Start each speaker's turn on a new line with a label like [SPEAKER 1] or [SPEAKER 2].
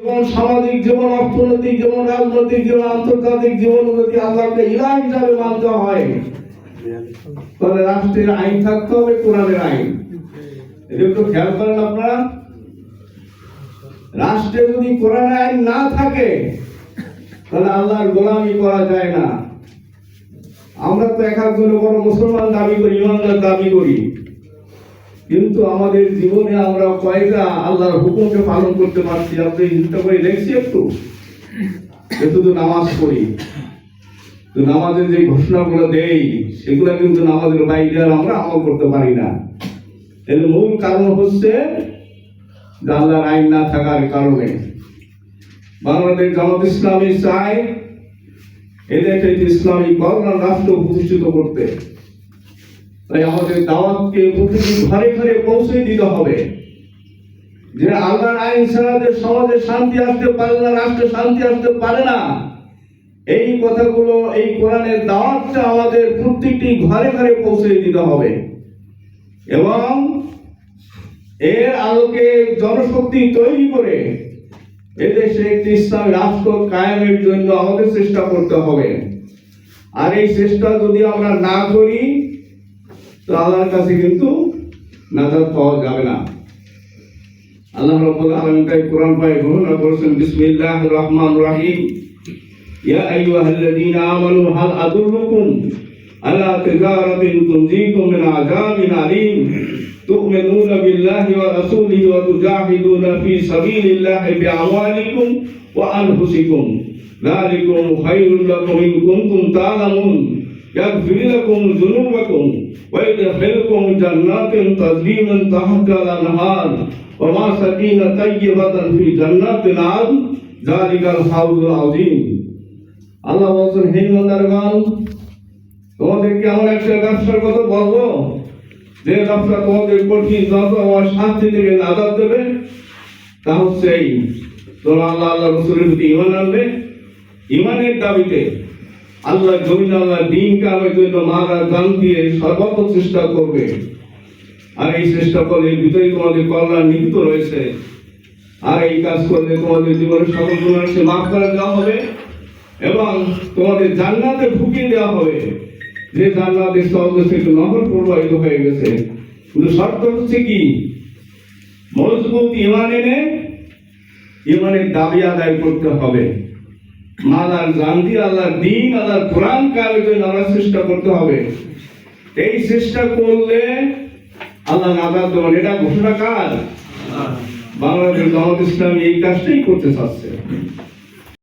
[SPEAKER 1] যেমন সামাজিক জীবন, অর্থনৈতিক জীবন, রাজনৈতিক জীবন, আন্তর্জাতিক জীবন যদি আল্লাহকে ইলাহ হিসাবে মানতে হয়। তাহলে রাষ্ট্রের আইন থাকতে হবে, কোরআনের আইন। এটা একটু খেয়াল করেন আপনারা। রাষ্ট্রে যদি কোরআনের আইন না থাকে, তাহলে আল্লাহর গোলামি করা যায় না। আমরা তো এক একজনে বড় মুসলমান দাবি করি, ইমানদার দাবি করি। কিন্তু আমাদের জীবনে আমরা কয়টা আল্লাহর হুকুমকে পালন করতে পারছি। আপনি চিন্তা করে দেখছি একটু। যে শুধু নামাজ পড়ি। তো নামাজের যে ঘোষণাগুলো দেই, সেগুলো কিন্তু নামাজের বাইরে আমরা আমল করতে পারি না। এর মূল কারণ হচ্ছে আল্লাহর আইন না থাকার কারণে। বাংলাদেশ জামাত ইসলামী চায় একটি ইসলামী কল্যাণ রাষ্ট্র প্রতিষ্ঠিত করতে। তাই আমাদের দাওয়াতকে প্রতিটি ঘরে ঘরে পৌঁছে দিতে হবে। যে আল্লাহর আইন ছাড়া সমাজে শান্তি আসতে পারে না, রাষ্ট্রে শান্তি আসতে পারে না, এই কথাগুলো, এই কোরআনের দাওয়াতটা আমাদের প্রত্যেকটি ঘরে ঘরে পৌঁছে দিতে হবে। এবং এর আলোকে জনশক্তি তৈরি করে এদেশে একটি ইসলামী রাষ্ট্র কায়েমের জন্য আমাদের চেষ্টা করতে হবে। আর এই চেষ্টা যদি আমরা না করি তো আল্লাহর কাছে কিন্তু নাজাত পাওয়া যাবে না আল্লাহ রাব্বুল আলামিন তাই কোরআন পায় ঘোষণা করেছেন বিসমিল্লাহির রহমানির রহিম ইয়া আইয়ুহাল্লাযীনা আমানু হাল আদুল্লুকুম আলা তিজারাতিন তুনজিকুম মিন আযাবিন আলীম تؤمنون بالله ورسوله وتجاهدون في سبيل الله بأموالكم وأنفسكم ذلكم خير لكم إن كنتم تعلمون يغفر لكم ذنوبكم ويدخلكم جنات تجري من تحتها الأنهار ومساكين طيبة في جنات العدن ذلك الفوز العظيم আল্লাহ বলছেন হে ইমানদারগণ তোমাদেরকে এমন একটা ব্যবসার কথা বলবো যে ব্যবসা তোমাদের কঠিন যত আমার শান্তি থেকে আজাদ দেবে তা হচ্ছে এই তোমরা আল্লাহ আল্লাহ রসুলের প্রতি ইমান আনবে ইমানের দাবিতে আল্লাহ জমিন, আল্লাহ দিন কামের জন্য মারা গান দিয়ে সর্বত চেষ্টা করবে। আর এই চেষ্টা করলে ভিতরে তোমাদের কল্যাণ নিহিত রয়েছে। আর এই কাজ করলে তোমাদের জীবনের সকল গুণাংশে মাফ করে দেওয়া হবে এবং তোমাদের জান্নাতে ঢুকিয়ে দেওয়া হবে। যে জান্নাতের সহজে থেকে নহর প্রবাহিত হয়ে গেছে। কিন্তু শর্ত হচ্ছে কি? মজবুত ইমান এনে, ইমানের দাবি আদায় করতে হবে। মালার গান্ধী আল্লাহর দিন আল্লাহর কোরআন কালের জন্য আমরা চেষ্টা করতে হবে। এই চেষ্টা করলে আল্লাহ নাজাদ দেবেন এটা ঘোষণা কাজ বাংলাদেশ জামাত ইসলাম এই কাজটাই করতে চাচ্ছে।